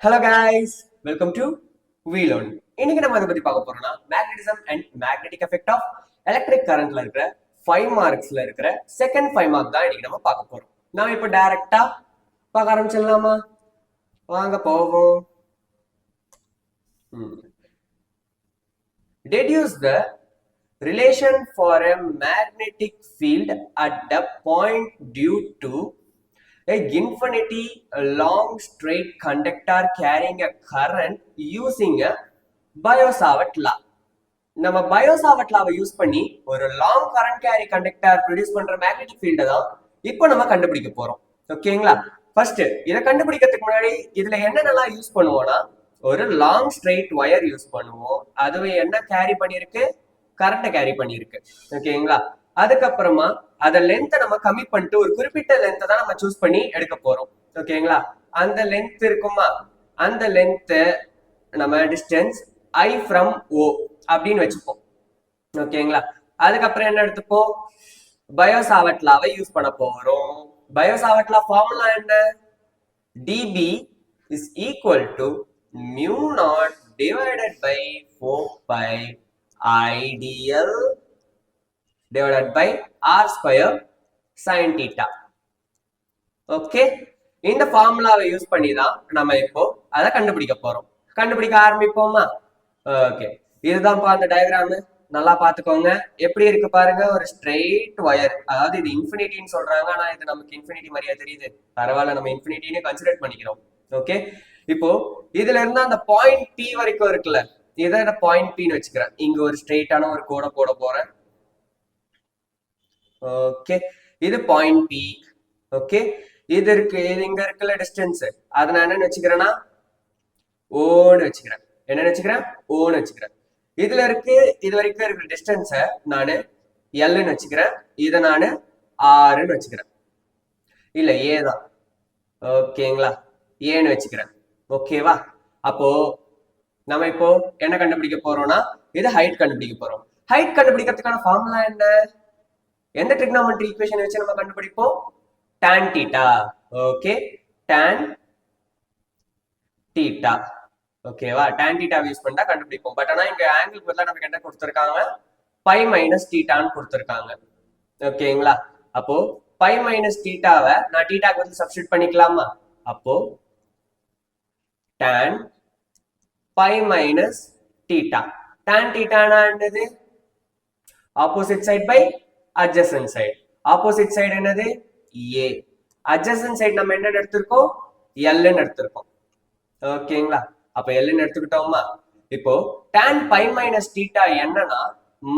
Hello guys. Welcome to வீலோன் இன்னைக்கு நம்ம அதை பத்தி பார்க்க போறோம்னா magnetism and magnetic effect of electric கரண்ட்ல இருக்கிற ஃபைவ் மார்க்ஸ்ல இருக்கிற செகண்ட் ஃபைவ் மார்க் தான் இன்னைக்கு நம்ம பார்க்க போறோம். நாம இப்போ டைரக்டா பார்க்க ஆரம்பிச்சிடலாமா? வாங்க போவோம். deduce the relation for a magnetic field at the point due to a infinity long straight conductor carrying a current using a Biot-Savart law. நம்ம பயோசாவட் லாவை யூஸ் பண்ணி ஒரு long current carry conductor produce பண்ற மேக்னெட்டிக் ஃபீல்டை தான் இப்போ நம்ம கண்டுபிடிக்க போறோம். ஓகேங்களா ஃபர்ஸ்ட் இதை கண்டுபிடிக்கிறதுக்கு முன்னாடி இதுல என்னென்னலாம் யூஸ் பண்ணுவோம்னா ஒரு லாங் ஸ்ட்ரெயிட் ஒயர் யூஸ் பண்ணுவோம். அதுவே என்ன கேரி பண்ணியிருக்கு? கரண்ட்டை கேரி பண்ணியிருக்கு. ஓகேங்களா அதுக்கப்புறமா அத லென்த்தை நம்ம கம்மி பண்ணிட்டு ஒரு குறிப்பிட்ட லென்த்தை தான் நம்ம சூஸ் பண்ணி எடுக்க போறோம். ஓகேங்களா அந்த லென்த் இருக்குமா? அந்த லென்த்து நம்ம டிஸ்டன்ஸ் ஐ ஃப்ரம் ஓ அப்படின்னு வச்சுப்போம். ஓகேங்களா அதுக்கப்புறம் என்ன எடுத்துப்போம்? பயோசாவட்லாவை யூஸ் பண்ண போறோம். பயோசாவட்லா ஃபார்முலா என்ன? D B is equal to mu naught divided by four pi I dl divided by r square sin theta. Okay இந்த ஃபார்முலாவை யூஸ் பண்ணி தான் நம்ம இப்போ அதை கண்டுபிடிக்க போறோம். கண்டுபிடிக்க ஆரம்பிப்போமா? ஓகே இதுதான்ப்பா அந்த டயக்ராமு நல்லா பாத்துக்கோங்க எப்படி இருக்கு பாருங்க? ஒரு ஸ்ட்ரெயிட் ஒயர் அதாவது இது இன்ஃபினிட்டின்னு சொல்றாங்க. ஆனா இது நமக்கு இன்ஃபினிட்டி மாதிரியா தெரியுது. பரவாயில்ல நம்ம இன்ஃபினிட்டின்னு கன்சிடர் பண்ணிக்கிறோம். ஓகே இப்போ இதுல இருந்து அந்த பாயிண்ட் பி வரைக்கும் இருக்குல்ல. இதை பாயிண்ட் பின்னு வச்சுக்கிறேன். இங்க ஒரு ஸ்ட்ரெயிட்டான ஒரு கோடை போட போறேன். ஓகே இது பாயிண்ட் பி ஓகே இது இருக்கு இது இங்க இருக்குல்ல டிஸ்டன்ஸ் அதை நான் என்னன்னு வச்சுக்கிறேன்னா ஓன்னு வச்சுக்கிறேன். என்ன வச்சுக்கிறேன்? ஓன்னு வச்சுக்கிறேன். இதுல இருக்கு இது வரைக்கும் இருக்கிற டிஸ்டன்ஸ நானு எல்லுன்னு வச்சுக்கிறேன். இதை நானு ஆறுன்னு வச்சுக்கிறேன். இல்ல ஏ தான். ஓகேங்களா ஏன்னு வச்சுக்கிறேன். ஓகேவா அப்போ நம்ம இப்போ என்ன கண்டுபிடிக்க போறோம்னா இது ஹைட் கண்டுபிடிக்க போறோம். ஹைட் கண்டுபிடிக்கிறதுக்கான ஃபார்முலா என்ன? எந்த ட்ரிக்னாமெட்ரி ஈக்குவேஷன் வச்சு நம்ம கண்டுபிடிப்போம்? Tan theta okay tan theta ஓகேவா டான் தீட்டா யூஸ் பண்ணா கண்டுபிடிப்போம். பட் ஆனா இங்க ஆங்கிள் பதிலா நமக்கு என்ன கொடுத்துருக்காங்க? பை மைனஸ் டீட்டான்னு கொடுத்துருக்காங்க. ஓகேங்களா அப்போ பை மைனஸ் டீட்டாவை நான் டீட்டாக்கு வந்து சப்ஸ்டியூட் பண்ணிக்கலாமா? அப்போ tan pi minus theta tan டீட்டானா என்னது? Opposite side by adjacent side opposite side என்னது? ஏ அட்ஜசன்ட் சைடு நம்ம என்ன எடுத்திருக்கோம்? எல்லுன்னு எடுத்திருக்கோம். ஓகேங்களா அப்ப எல்லுன்னு எடுத்துக்கிட்டோமா? இப்போ டேன் பை மைனஸ் டீட்டா என்னன்னா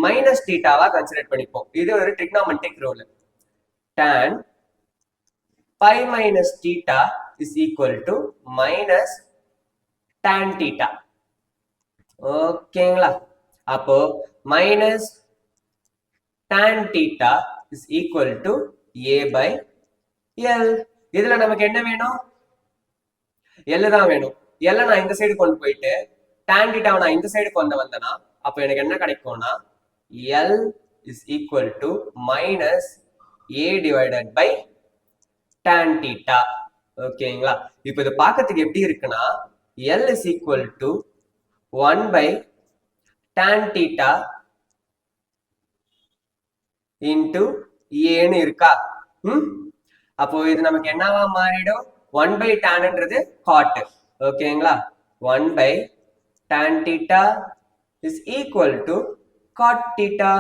மைனஸ் டீட்டாவா கன்சிடர் பண்ணிப்போம். இது ஒரு trigonometric rule tan pi minus theta is equal to minus tan theta ஓகேங்களா அப்போ minus tan theta is equal to a by l. இதுல நமக்கு என்ன வேணும்? L தான் வேணும். L நான் இந்த சைடு கொண்டு போயிட்டு tan theta நான் இந்த சைடு கொண்டு வந்தேனா அப்ப எனக்கு என்ன கிடைக்கும்னா L is equal to minus a divided by tan theta. ஓகேங்களா? இப்போ இது பார்க்கறதுக்கு எப்படி இருக்குன்னா L is equal to 1 by tan theta into ஏன்னு இருக்கா? ம்? அப்போ இது நமக்கு என்னவா மாறிடும்? ஒன் பை டேன்ன்றது காட் ஓகேங்களா one by tan theta is equal to cot theta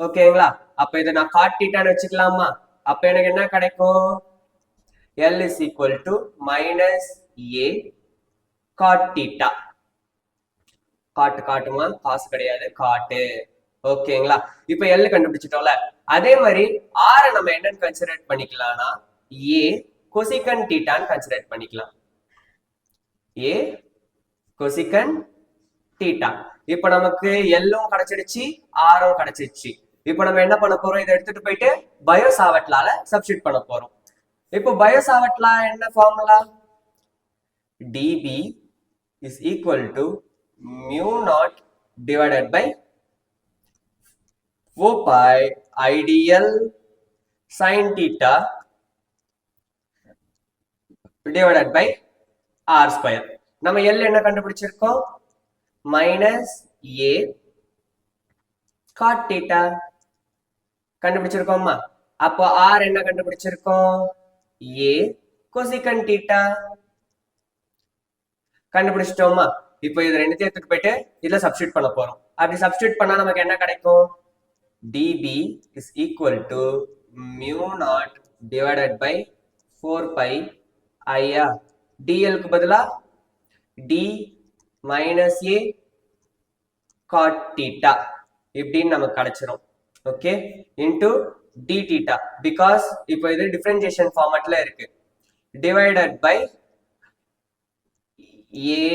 ஓகேங்களா அப்ப இதை நான் காட் டீட்டான்னு வச்சுக்கலாமா? அப்ப எனக்கு என்ன கிடைக்கும்? L is equal to minus A cot theta காட்டு காட்டுமா? காசு கிடையாது. காட்டு. ஓகேங்களா? இப்ப எல் கண்டுபிடிச்சிட்டோம்ல. அதே மாதிரி ஆர நம்ம என்னன்னு கன்சிடர் பண்ணிக்கலாம்னா ஏ கொசிகன் டீட்டான்னு கன்சிடர் பண்ணிக்கலாம். ஏ கொசிகன் டீட்டா இப்ப நமக்கு எல்லும் கிடைச்சிடுச்சு ஆரும் கிடைச்சிடுச்சு. இப்ப நம்ம என்ன பண்ண போறோம்? இதை எடுத்துட்டு போயிட்டு பயோசாவட்லால சப்ஸ்டியூட் பண்ண போறோம். இப்போ பயோசாவட்லா என்ன formula d B is equal to mu naught divided by 4 pi ideal sin theta divided by R square நம்ம எல் என்ன கண்டுபிடிச்சிருக்கோம்? மைனஸ் ஏ காட் டீட்டா கண்டுபிடிச்சிருக்கோமா அப்போ ஆர் என்ன கண்டுபிடிச்சிருக்கோம்? ஏ கொசிகன் டீட்டா கண்டுபிடிச்சிட்டோமா இப்போ இது ரெண்டுத்தையும் எடுத்துட்டு போயிட்டு இதுல சப்ஸ்டியூட் பண்ண போறோம். அப்படி சப்ஸ்டியூட் பண்ணா நமக்கு என்ன கிடைக்கும்? dB is equal to mu naught divided by 4 pi i ah dl க்கு பதிலா d minus a cot theta இப்படின்னு நமக்கு கிடைச்சிரும் okay into d theta because இப்போ இது டிஃபரன்சியேஷன் ஃபார்மட்ல இருக்கு divided by a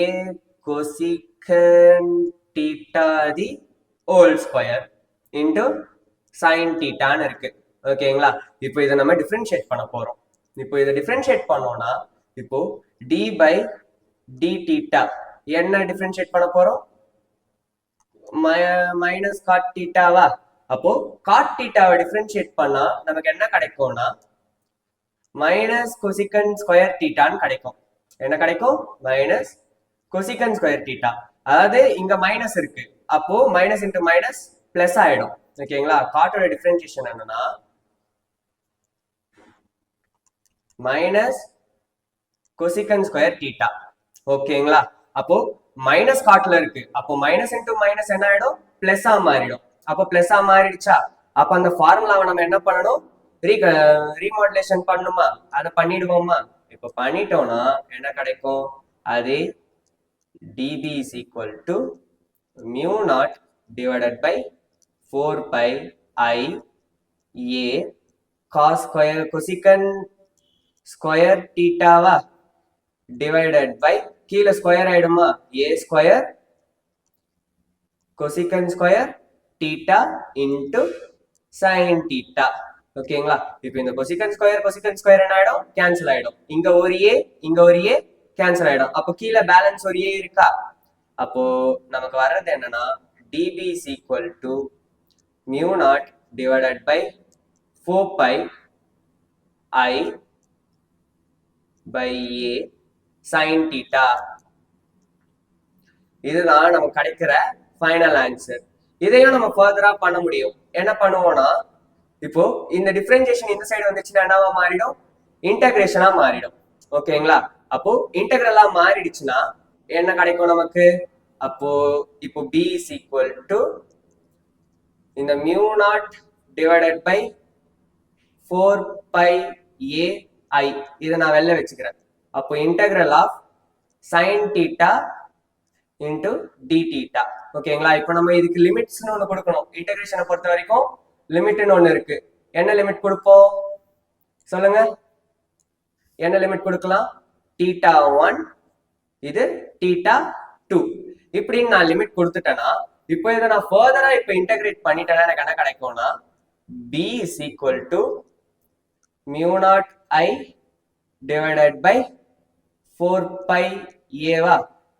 cosecant theta the whole square into sine டீட்டான்னு இருக்கு. ஓகேங்களா இப்போ இதை நம்ம டிஃப்ரென்ஷியேட் பண்ண போறோம். இப்போ இதை டிஃப்ரென்ஷியேட் பண்ணோம்னா இப்போ டி பை டி டீட்டா என்ன டிஃப்ரென்ஷியேட் பண்ண போறோம்? மைனஸ் காட் டீட்டாவா அப்போ காட் டீட்டாவை டிஃப்ரென்ஷியேட் பண்ணா நமக்கு என்ன கிடைக்கும்னா மைனஸ் கொசிகன் ஸ்கொயர் டீட்டான்னு கிடைக்கும். என்ன கிடைக்கும்? மைனஸ் கொசிகன் ஸ்கொயர் டீட்டா அதாவது இங்க மைனஸ் இருக்கு. அப்போ மைனஸ் இன்ட்டு மைனஸ் பிளஸ் ஆயிடும். ஓகேங்களா காட்டோட டிஃபரன்சியேஷன் என்னன்னா மைனஸ் கொசிகன் ஸ்கொயர் தீட்டா ஓகேங்களா அப்போ மைனஸ் காட்ல இருக்கு. அப்போ மைனஸ் இன்டூ மைனஸ் என்ன ஆயிடும்? பிளஸ்ஸா மாறிடும். அப்போ பிளஸ்ஸா மாறிடுச்சா? அப்ப அந்த ஃபார்முலாவை நம்ம என்ன பண்ணணும்? ரீ ரீமாடுலேஷன் பண்ணுமா? அதை பண்ணிடுவோமா? இப்போ பண்ணிட்டோம்னா என்ன கிடைக்கும்? அது d B is equal to mu naught divided by four pi I A cos square cosecant square டீட்டாவா divided by கீழே ஸ்கொயர் ஆயிடுமா? A square cosecant square theta into sine theta ஓகேங்களா இப்போ இந்த கொசிக்கன் ஸ்கொயர் கொசிக்கன் ஸ்கொயர் என்ன ஆயிடும்? Cancel ஆயிடும். இங்க ஒரு ஏ இங்க ஒரு ஏ கேன்சல் ஆயிடும். அப்போ கீழே பேலன்ஸ் ஒரு ஏ இருக்கா? அப்போ நமக்கு வர்றது என்னன்னா d B is equal to mu naught divided by 4 pi i by a sin theta. இதுதான் நமக்கு கிடைக்கிற ஃபைனல் ஆன்சர் இதையும் நம்ம ஃபர்தரா பண்ண முடியும். என்ன பண்ணுவோம்னா இப்போ இந்த டிஃபரன்சியேஷன் இந்த சைடு வந்துச்சுன்னா என்னவா மாறிடும்? இன்டகிரேஷனா மாறிடும். ஓகேங்களா அப்போ இன்டகிரலா மாறிடுச்சுன்னா என்ன கிடைக்கும் நமக்கு? அப்போ இப்போ பி இஸ் ஈக்குவல் டு இந்த mu naught divided by four pi A I இதை நான் வெளில வச்சுக்கிறேன். அப்போ integral of sine theta into d theta ஓகேங்களா? இப்போ நம்ம இதுக்கு லிமிட்ஸ்னு ஒன்று கொடுக்கணும். இன்டகிரேஷனை பொறுத்த வரைக்கும் லிமிட்னு ஒன்று இருக்கு. என்ன லிமிட் கொடுப்போம்? சொல்லுங்க. என்ன லிமிட் கொடுக்கலாம்? டீட்டா ஒன் இது டீட்டா டூ இப்படின்னு நான் லிமிட் கொடுத்துட்டேன்னா இப்போ இதை நான் ஃபர்தரா இப்போ இன்டகிரேட் பண்ணிட்டேன்னா எனக்கு என்ன கிடைக்கும்னா B is equal to mu naught I divided by four pi ஏவா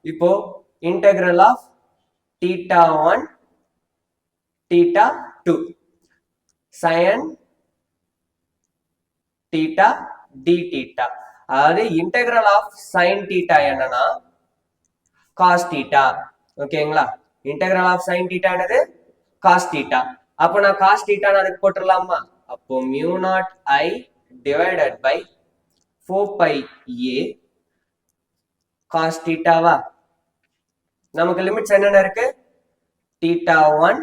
இப்போ integral of theta one theta two sine theta d theta அதாவது இன்டகிரல் ஆஃப் சைன் டீட்டா என்னன்னா காஸ் டீட்டா ஓகேங்களா integral of sine theta cos cos அப்போ நான் cos theta அதுக்கு போட்டுடலாமா அப்போ mu naught i divided by 4 pi a cos theta நமக்கு limits என்னென்ன இருக்கு? டீட்டா ஒன்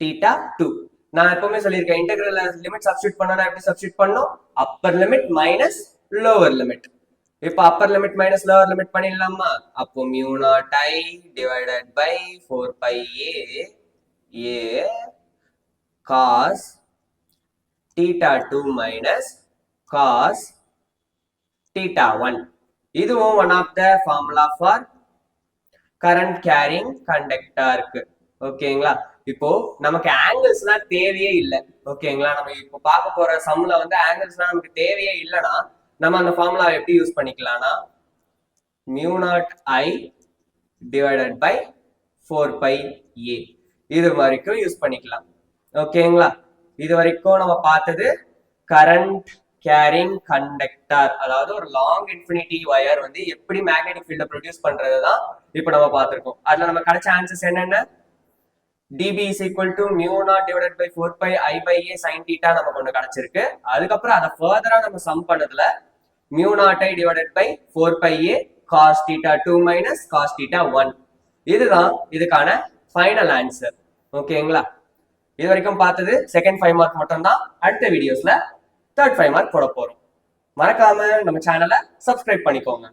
டீட்டா டூ நான் எப்பவுமே சொல்லியிருக்கேன் இன்டெகிரல் லிமிட் சப்ஸ்டியூட் பண்ணா எப்படி சப்ஸ்டியூட் பண்ணோம்? Upper limit minus lower limit இப்போ upper limit minus lower limit பண்ணிடலாமா? அப்போ mu naught I divided by four pi A A cos theta two minus cos theta one இதுவும் one of the formula for current carrying கண்டக்டருக்கு ஓகேங்களா இப்போ நமக்கு ஆங்கிள்ஸ்லாம் தேவையே இல்லை. ஓகேங்களா நம்ம இப்போ பார்க்க போற சம்ல வந்து ஆங்கிள்ஸ்லாம் நமக்கு தேவையே இல்லைன்னா நம்ம அந்த ஃபார்முலா எப்படி யூஸ் பண்ணிக்கலாம்னா mu naught I divided by four pi A இது வரைக்கும் யூஸ் பண்ணிக்கலாம். ஓகேங்களா இது வரைக்கும் நம்ம பார்த்தது கரண்ட் கேரிங் கண்டக்டர் அதாவது ஒரு லாங் இன்ஃபினிட்டி வயர் வந்து எப்படி மேக்னெட்டிக் ஃபீல்ட ப்ரொடியூஸ் பண்றது தான் இப்போ நம்ம பார்த்துருக்கோம். அதுல நம்ம கிடைச்ச ஆன்சர்ஸ் என்னென்ன? D B is equal to mu naught divided by four pi I by A sine theta நமக்கு ஒன்று கிடைச்சிருக்கு. அதுக்கப்புறம் அதை ஃபர்தரா நம்ம சம் பண்ணதுல mu naught I divided by four pi A cos theta two minus cos theta one இதுதான் இதுக்கான ஃபைனல் ஆன்சர் ஓகேங்களா இது வரைக்கும் பார்த்தது செகண்ட் ஃபைவ் மார்க் மட்டும்தான். அடுத்த வீடியோஸ்ல தேர்ட் ஃபைவ் மார்க் போட போறோம். மறக்காம நம்ம சேனலை சப்ஸ்கிரைப் பண்ணிக்கோங்க.